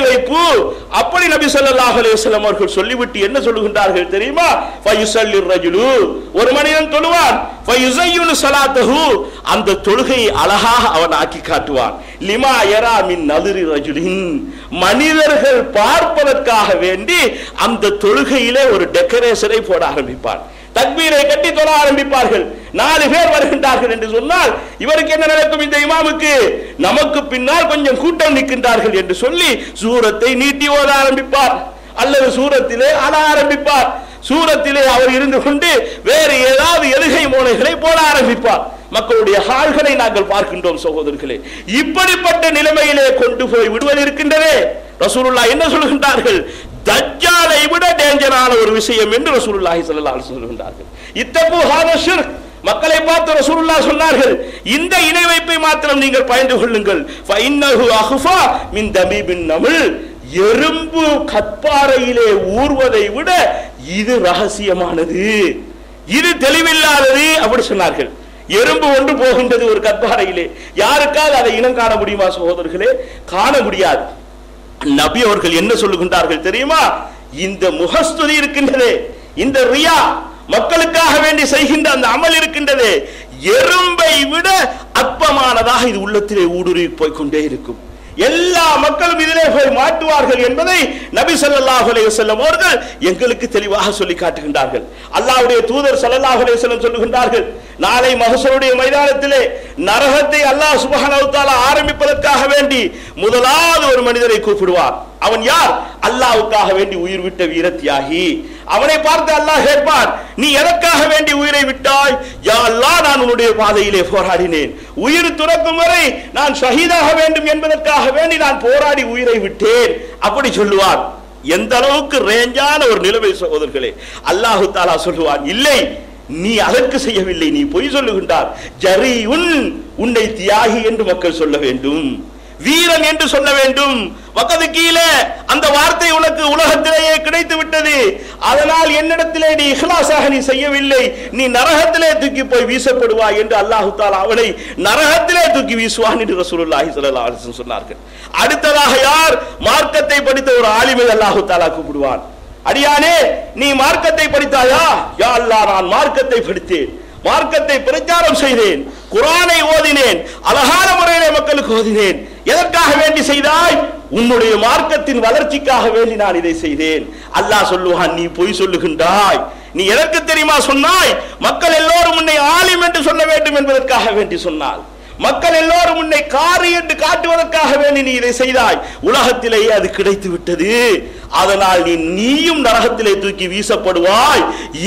வைப்பு அப்படி நபி ஸல்லல்லாஹு அலைஹி அவர்கள் சொல்லிவிட்டு என்ன சொல்லுகின்றார்கள் தெரியுமா? ஃபயுஸல்லிர் ரஜுலு. ஒரு மனிதன் தொழுவான். ஃபயுஸய்யுனு ஸலாத்தஹு அந்த தொழுகையை அழகாக அவன் ஆக்கி காட்டுவான். லிமா யரா மின் நதிரி ரஜுலின். மனிதர்கள் பார்ப்பதற்காக வேண்டி அந்த தொழுகையிலே ஒரு டெக்கரேஷனை போட ஆரம்பிப்பான். தக்பீரை கட்டி தொழ ஆரம்பிப்பார்கள். நாலு பேர் வருகின்றார்கள் என்று சொன்னால் இவருக்கு என்ன நடக்கும் இந்த இமாமுக்கு? நமக்கு பின்னால் கொஞ்சம் கூட்டம் நிற்கின்றார்கள் என்று சொல்லி சூரத்தை நீட்டி ஓத ஆரம்பிப்பார். அல்லது சூரத்திலே அழ ஆரம்பிப்பார். சூரத்திலே அவர் இருந்து கொண்டு வேறு ஏதாவது எலுகை மூலைகளை போட ஆரம்பிப்பார். மக்களுடைய ஹால்களை நாங்கள் பார்க்கின்றோம் சகோதரர்களே. இப்படிப்பட்ட நிலைமையிலே கொண்டு போய் விடுவது இருக்கின்றதே. ரசூலுல்லா என்ன சொல்கின்றார்கள்? தஜ்ஜாலை விட டேஞ்சரான ஒரு விஷயம் என்று ரசூலுல்லாஹி ஸல்லல்லாஹு அலைஹி வஸல்லம் சொல்கின்றார்கள். இத்தகு ஹாதா ஷிர்க். மக்களை பார்த்து ரசூலுல்லா சொன்னார்கள் இந்த இணை வைப்பை மாத்திரம் நீங்கள் பயந்து கொள்ளுங்கள். மின் தபீபின் நமில் எறும்பு கற்பாறையிலே ஊர்வதை விட இது ரகசியமானது. இது தெளிவில்லாதது அப்படி சொன்னார்கள். எறும்பு ஒன்று போகின்றது ஒரு கற்பாறையிலே. யாருக்காவது அதை இனம் காண முடியுமா சகோதரர்களே? காண முடியாது. நபி அவர்கள் என்ன சொல்லுகின்றார்கள் தெரியுமா? இந்த முகஸ்துதி இருக்கின்றதே இந்த ரியா மக்களுக்காக வேண்டி செய்கின்ற அந்த அமல் இருக்கின்றதே. எறும்பை விட அற்பமானதாக இது உள்ளத்திலே ஊடுருவி போய்கொண்டே இருக்கும். எல்லா மக்களும் இதிலே போய் மாட்டுவார்கள் என்பதை நபி சல்லாஹ் அலைஹி அவர்கள் எங்களுக்கு தெளிவாக சொல்லி காட்டுகின்றார்கள். அல்லாவுடைய தூதர் சல்லாஹ் அலைஹி சொல்லுகின்றார்கள் நாளை மகசருடைய மைதானத்திலே நரகத்தை அல்லாஹ் சுப்ஹானஹு ஆரம்பிப்பதற்காக வேண்டி முதலாவது ஒரு மனிதரை கூப்பிடுவார். அவன் யார்? அல்லாவுக்காக வேண்டி உயிர் விட்ட வீர தியாகி அவனை பார்த்து அல்லாஹ் கேட்பான் நீ எதற்காக வேண்டி உயிரை விட்டாய்? யா நான் உன்னுடைய பாதையிலே போராடினேன். உயிர் துறக்கும் வரை நான் ஷஹீதாக வேண்டும் என்பதற்காக வேண்டி நான் போராடி உயிரை விட்டேன். அப்படி சொல்லுவான். எந்த அளவுக்கு ரேஞ்சான ஒரு நிலைமை சகோதரர்களே அல்லாஹு தாலா சொல்லுவான் இல்லை நீ அதற்கு செய்யவில்லை நீ பொய் சொல்லுகின்றார். ஜரி உன் உன்னை தியாகி என்று மக்கள் சொல்ல வேண்டும். வீரன் என்று சொல்ல வேண்டும். வக்கது கீழே அந்த வார்த்தை உனக்கு உலகத்திலேயே கிடைத்து விட்டது. அதனால் என்னிடத்திலே நீ இஹ்லாசாக நீ செய்யவில்லை. நீ நரகத்திலே தூக்கி போய் வீசப்படுவாய் என்று அல்லாஹு தாலா அவனை நரகத்திலே தூக்கி வீசுவான் என்று ரசூலுல்லாஹி ஸல்லல்லாஹு அலைஹி சொன்னார்கள். அடுத்ததாக யார் மார்க்கத்தை படித்த ஒரு ஆலிமை அல்லாஹு தாலா கூப்பிடுவான். அடியானே நீ மார்க்கத்தை படித்தாயா? யா அல்லாஹ் நான் மார்க்கத்தை படித்தேன். மார்க்கத்தை பிரச்சாரம் செய்தேன். குரானை ஓதினேன் அழகான முறையிலே மக்களுக்கு ஓதினேன். எதற்காக வேண்டி செய்தாய்? உன்னுடைய மார்க்கத்தின் வளர்ச்சிக்காக வேண்டி நான் இதை செய்தேன். அல்லாஹ் சொல்லுவான் நீ பொய் சொல்லுகின்றாய். நீ எதற்கு தெரியுமா சொன்னாய்? மக்கள் எல்லோரும் உன்னை ஆலிம் என்று சொல்ல வேண்டும் என்பதற்காக வேண்டி சொன்னால் மக்கள் எல்லோரும் உன்னை காரி என்று காட்டுவதற்காக வேண்டி நீ இதை செய்தாய். உலகத்திலேயே அது கிடைத்து விட்டது. அதனால் நீ நீயும் நரகத்திலே தூக்கி வீசப்படுவாய்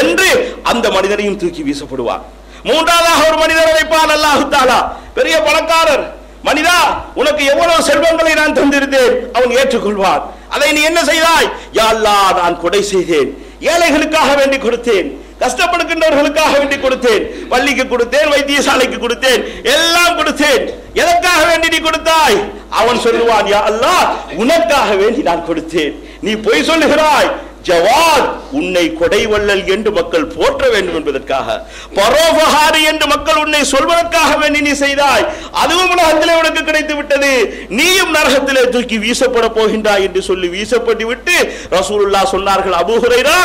என்று அந்த மனிதனையும் தூக்கி வீசப்படுவான். மூன்றாவதாக ஒரு மனிதர் அழைப்பான் அல்லாஹு தாலா பெரிய பணக்காரர். மனிதா உனக்கு எவ்வளவு செல்வங்களை நான் தந்திருந்தேன் அவன் ஏற்றுக்கொள்வான். அதை நீ என்ன செய்தாய்? யா அல்லாஹ் நான் கொடை செய்தேன். ஏழைகளுக்காக வேண்டி கொடுத்தேன். கஷ்டப்படுகின்றவர்களுக்காக வேண்டி கொடுத்தேன். பள்ளிக்கு கொடுத்தேன் வைத்தியசாலைக்கு கொடுத்தேன் எல்லாம் கொடுத்தேன். எதற்காக வேண்டி நீ கொடுத்தாய்? அவன் சொல்லுவான் யா அல்லா உனக்காக வேண்டி நான் கொடுத்தேன். நீ பொய் சொல்லுகிறாய் ஜவாத் உன்னை கொடைவள்ளல் என்று மக்கள் போற்ற வேண்டும் என்பதற்காக பரோபகாரி என்று மக்கள் உன்னை சொல்வதற்காக வேண்டி நீ செய்தாய். அதுவும் உலகத்திலே உனக்கு கிடைத்து விட்டது. நீயும் நரகத்திலே தூக்கி வீசப்பட போகின்றாய் என்று சொல்லி வீசப்பட்டு விட்டு ரசூலுல்லா சொன்னார்கள் அபுஹுரைரா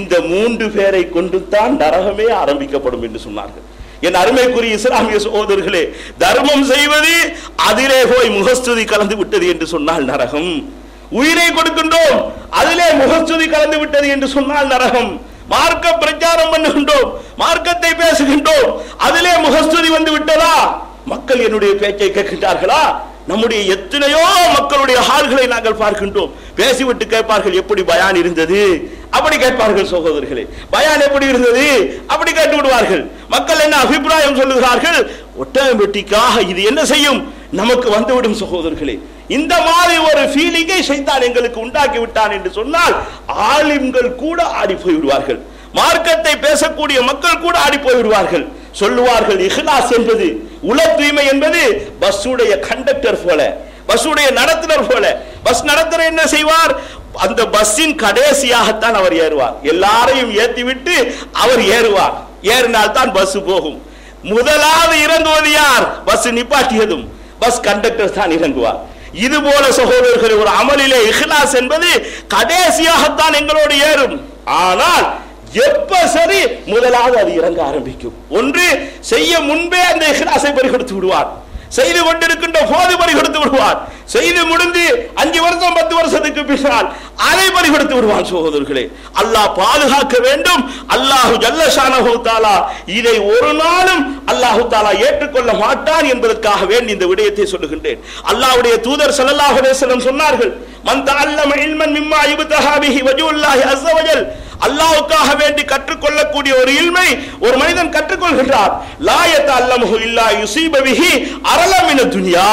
இந்த மூன்று பேரை கொண்டு தான் நரகமே ஆரம்பிக்கப்படும் என்று சொன்னார்கள். என் அருமைக்குரிய இஸ்லாமிய சகோதரர்களே தர்மம் செய்வது அதிலே போய் முகஸ்துதி கலந்து விட்டது என்று சொன்னால் நரகம். உயிரை கொடுக்கின்றோம். அதிலே முகஸ்துதி கலந்து விட்டது என்று சொன்னால் நரகம். மார்க்க பிரச்சாரம் பண்ணுகின்றோம். மார்க்கத்தை பேசுகின்றோம். அதிலே முகஸ்துதி வந்து விட்டதா? மக்கள் என்னுடைய பேச்சை கேட்கின்றார்களா? நம்முடைய எத்தனையோ மக்களுடைய ஹால்களை நாங்கள் பார்க்கின்றோம். பேசிவிட்டு கேட்பார்கள் எப்படி பயான் இருந்தது? அப்படி கேட்பார்கள் சகோதரர்களே. பயான் எப்படி இருந்தது? அப்படி கேட்டு விடுவார்கள். மக்கள் என்ன அபிப்பிராயம் சொல்லுகிறார்கள்? ஒட்டகம் வெட்டிக்காக இது என்ன செய்யும்? நமக்கு வந்துவிடும் சகோதரர்களே. இந்த மாதிரி ஒரு ஃபீலிங்கை செய்தான் எங்களுக்கு உண்டாக்கி விட்டான் என்று சொன்னால் ஆலிம்கள் கூட ஆடி போய்விடுவார்கள். மார்க்கத்தை பேசக்கூடிய மக்கள் கூட ஆடி போய்விடுவார்கள். சொல்லுவார்கள் இஹ்லாஸ் என்பது உல தூய்மை என்பது பஸ்ஸுடைய கண்டக்டர் போல பஸ்ஸுடைய நடத்துனர் போல. பஸ் நடத்துனர் என்ன செய்வார்? அந்த பஸ்ஸின் கடைசியாகத்தான் அவர் ஏறுவார். எல்லாரையும் ஏத்தி விட்டு அவர் ஏறுவார். ஏறினால் தான் பஸ் போகும். முதலாவது இறங்குவது யார்? பஸ் நிப்பாட்டியதும். பஸ் கண்டக்டர் தான் இறங்குவார். இது போல சகோதரர்கள் ஒரு அமலிலே இஹ்லாஸ் என்பது கடைசியாகத்தான் எங்களோடு ஏறும். ஆனால் எப்ப சரி முதலாவது அது இறங்க ஆரம்பிக்கும். ஒன்று செய்ய முன்பே அந்த இஹ்லாஸை பறிகொடுத்து விடுவார். செய்து கொண்டிருக்கின்ற போது பறிகொடுத்து விடுவார். செய்து முடிந்து அஞ்சு வருஷம் பத்து வருஷத்துக்கு பின்னால் அதை பறிகொடுத்து விடுவான் சகோதரர்களே. அல்லாஹ் பாதுகாக்க வேண்டும். அல்லாஹு ஜல்லஷானஹு தாலா இதை ஒரு நாளும் அல்லாஹு தாலா ஏற்றுக்கொள்ள மாட்டான் என்பதற்காக வேண்டி இந்த விடயத்தை சொல்லுகின்றேன். அல்லாஹ்வுடைய தூதர் ஸல்லல்லாஹு அலைஹி சொன்னார்கள் மன் தஅல்லம இல்மன் மிம்மா யுப்தஹா பிஹி வஜுல்லாஹி அஸ்ஸ அல்லாவுக்காக வேண்டி கற்றுக்கொள்ளக்கூடிய ஒரு இல்மை ஒரு மனிதன் கற்றுக்கொள்கின்றார் லாயத்த அல்லமுஹு இல்லா யுசீபவிஹி அரலமின துனியா.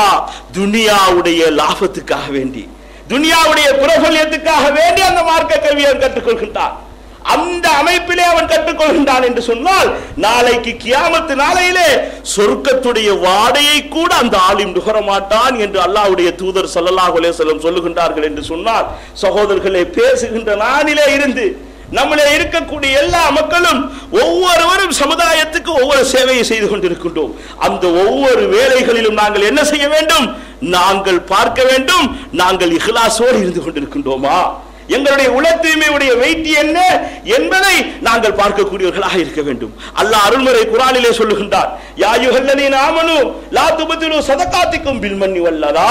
துனியாவுடைய லாபத்துக்காக வேண்டி துனியாவுடைய பிரபல்யத்துக்காக வேண்டி அந்த மார்க்க கல்வியை அவன் கற்றுக்கொள்கின்றான். அந்த அமைப்பிலே அவன் கற்றுக்கொள்கின்றான் என்று சொன்னால் நாளைக்கு கியாமத்து நாளையிலே சொர்க்கத்துடைய வாடையை கூட அந்த ஆலிம் நுகர மாட்டான் என்று அல்லாஹ்வுடைய தூதர் ஸல்லல்லாஹு அலே சொல்லுகின்றார்கள் என்று சொன்னால் சகோதரர்களே பேசுகின்ற நானிலே இருந்து நம்மளே இருக்கக்கூடிய எல்லா மக்களும் ஒவ்வொருவரும் சமுதாயத்துக்கு ஒவ்வொரு சேவையை செய்து கொண்டிருக்கின்றோம். அந்த ஒவ்வொரு வேலைகளிலும் நாங்கள் என்ன செய்ய வேண்டும்? நாங்கள் பார்க்க வேண்டும். நாங்கள் இஹ்லாசோடு இருந்து கொண்டிருக்கின்றோமா? எங்களுடைய உள தூய்மையுடைய வெயிட் என்ன என்பதை நாங்கள் பார்க்கக்கூடியவர்களாக இருக்க வேண்டும். அல்லாஹ் அருள்முறை குரானிலே சொல்லுகின்றார் யா நாமனு லா துபத்திலு சதகாத்திக்கும் பில்மன்னி வல்லதா?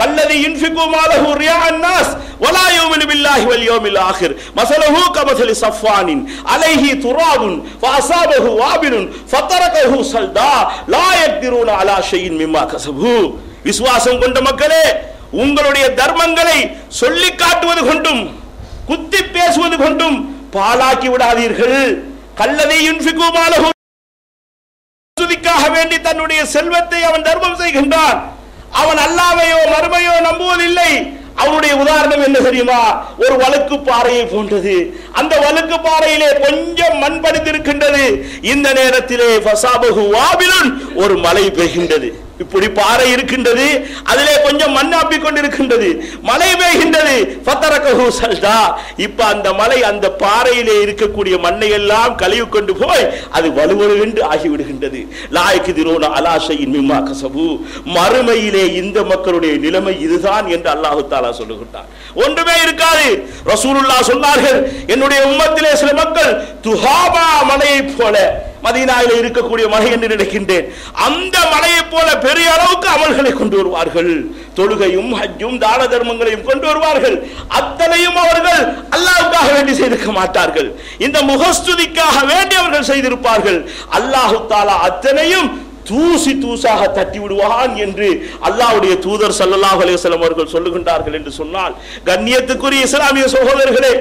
கல்லதி இன்ஃபிகு மாலஹு ரியா அன்னாஸ் வலா யுமினு பில்லாஹி வல் யோமில் ஆகிர். மசலஹு கமசலி சஃப்வானின் அலைஹி துராபுன் ஃபஅஸாபஹு வாபிலுன் ஃபத்தரகஹு சல்தா லா யக்திரூன அலா ஷையின் மிம்மா கஸபு விசுவாசம் கொண்ட மக்களே உங்களுடைய தர்மங்களை சொல்லி காட்டுவது கொண்டும் குத்தி பேசுவது கொண்டும் பாலாக்கி விடாதீர்கள். கல்லதை யுன்ஃபிகுமாலஹு சுதிக்காக வேண்டி தன்னுடைய செல்வத்தை அவன் தர்மம் செய்கின்றான். அவன் அல்லாவையோ மறுமையோ நம்புவதில்லை. அவனுடைய உதாரணம் என்ன தெரியுமா? ஒரு வழுக்கு பாறையை போன்றது. அந்த வழுக்கு பாறையிலே கொஞ்சம் மண் படித்திருக்கின்றது. இந்த நேரத்திலே ஒரு மழை பெய்கின்றது. இப்படி பாறை இருக்கின்றது அதிலே கொஞ்சம் மண்ணாப்பி கொண்டிருக்கின்றது. மழை பெய்கின்றது. ஃபத்தரகஹு சல்தா. இப்ப அந்த மலை அந்த பாறையிலே இருக்கக்கூடிய மண்ணை எல்லாம் கழுவி கொண்டு போய் அது வலுவலுவென்று ஆகிவிடுகின்றது. லாய்க்கு திரோன அலாசையின் மிம்மா கசபு. மறுமையிலே இந்த மக்களுடைய நிலைமை இதுதான் என்று அல்லாஹு தாலா சொல்லுகின்றார் ஒன்றுமே இருக்காது. ரசூலுல்லா சொன்னார்கள் என்னுடைய உம்மத்திலே சில மக்கள் துஹாபா மலையைப் போல மதீனாவில் இருக்கக்கூடிய மலை என்று நினைக்கின்றேன். அந்த மலையைப் போல பெரிய அளவுக்கு அமல்களை கொண்டு வருவார்கள். தொழுகையும் ஹஜ்ஜும் தான தர்மங்களையும் கொண்டு வருவார்கள். அத்தனையும் அவர்கள் அல்லாவுக்காக வேண்டி செய்திருக்க மாட்டார்கள். இந்த முகஸ்துதிக்காக வேண்டி அவர்கள் செய்திருப்பார்கள். அல்லாஹு தாலா அத்தனையும் தூசி தூசாக தட்டி விடுவான் என்று அல்லாஹ்வுடைய தூதர் சல்லாஹ் அலிவசலம் அவர்கள் சொல்லுகின்றார்கள் என்று சொன்னால் கண்ணியத்துக்குரிய இஸ்லாமிய சகோதரர்களே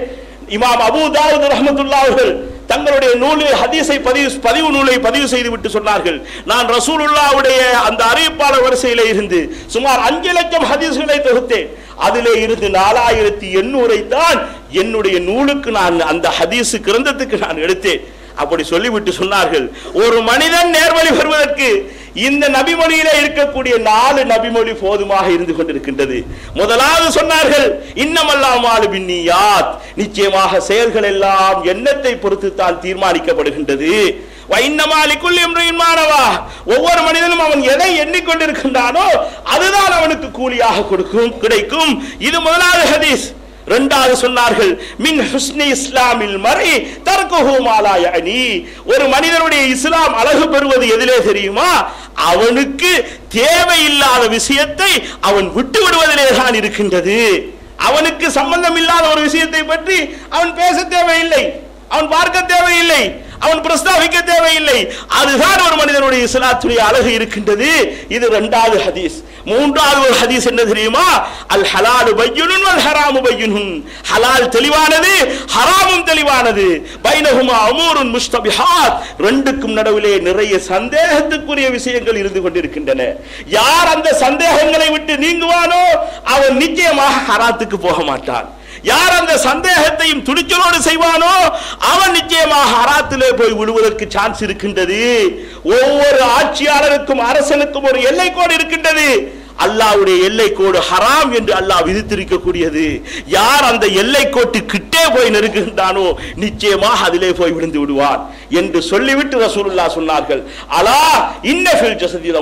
இமாம் அபூ தாவூத் ரஹமத்துல்லா அவர்கள் தங்களுடைய நூலில் ஹதீஸை பதிவு பதிவு நூலை பதிவு செய்து விட்டு சொன்னார்கள். நான் ரசூலுல்லாவுடைய அந்த அறிவிப்பாளர் வரிசையில் இருந்து சுமார் அஞ்சு லட்சம் ஹதீஸ்களை தொகுத்தேன். அதிலே இருந்து நாலாயிரத்தி எண்ணூரை தான் என்னுடைய நூலுக்கு நான் அந்த ஹதீஸ் கிரந்தத்துக்கு நான் எடுத்தேன். அப்படி சொல்லிவிட்டு சொன்னார்கள். ஒரு மனிதன் நேர்வழி வருவதற்கு இந்த நபிமொழியில இருக்கக்கூடிய நாலு நபிமொழி போதுமாக இருந்து கொண்டிருக்கின்றது. முதலாவது சொன்னார்கள் இன்னமல்லாமாலு பின்னியாத் நிச்சயமாக செயல்கள் எல்லாம் எண்ணத்தை பொறுத்து தான் தீர்மானிக்கப்படுகின்றது மாணவா. ஒவ்வொரு மனிதனும் அவன் எதை எண்ணிக்கொண்டிருக்கின்றானோ அதுதான் அவனுக்கு கூலியாக கொடுக்கும் கிடைக்கும். இது முதலாவது ஹதீஸ். இரண்டாவது சொன்னார்கள் மின் ஹுஸ்னி இஸ்லாமில் மறை தர்க்குஹு அணி ஒரு மனிதனுடைய இஸ்லாம் அழகு பெறுவது எதிலே தெரியுமா? அவனுக்கு தேவையில்லாத விஷயத்தை அவன் விட்டு விடுவதிலே தான் இருக்கின்றது. அவனுக்கு சம்பந்தம் இல்லாத ஒரு விஷயத்தை பற்றி அவன் பேச தேவையில்லை அவன் பார்க்க தேவையில்லை அவன் பிரஸ்தாபிக்க தேவையில்லை. அதுதான் ஒரு மனிதனுடைய இஸ்லாத்துடைய அழகு இருக்கின்றது. இது இரண்டாவது ஹதீஸ். மூன்றாவது ஒரு ஹதீஸ் என்ன தெரியுமா? அல் ஹலாலு பையுனுன் அல் ஹராமு பையுனுன். ஹலால் தெளிவானது ஹராமும் தெளிவானது. பைனஹுமா அமூருன் முஸ்தபிஹாத். ரெண்டுக்கும் நடுவிலே நிறைய சந்தேகத்துக்குரிய விஷயங்கள் இருந்து கொண்டிருக்கின்றன. யார் அந்த சந்தேகங்களை விட்டு நீங்குவானோ அவன் நிச்சயமாக ஹராத்துக்கு போக மாட்டான். யார் அந்த சந்தேகத்தையும் துணிச்சலோடு செய்வானோ அவன் நிச்சயமாக அராத்திலே போய் விழுவதற்கு சான்ஸ் இருக்கின்றது. ஒவ்வொரு ஆட்சியாளருக்கும் அரசனுக்கும் ஒரு எல்லை கோடு இருக்கின்றது. அல்லாவுடைய எல்லை கோடு ஹராம் என்று அல்லாஹ் விதித்திருக்கக்கூடியது. யார் அந்த எல்லை கோட்டு கிட்டே போய் நெருங்குகின்றானோ நிச்சயமாக அதிலே போய் விழுந்து விடுவார் என்று சொல்லிவிட்டு ரசூலுல்லா சொன்னார்கள். அலா இன்னஃபில் ஃபில் ஜஸதில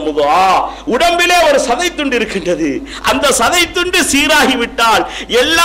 உடம்பிலே ஒரு சதைத்துண்டு இருக்கின்றது. அந்த சதைத்துண்டு துண்டு சீராகி விட்டால் எல்லா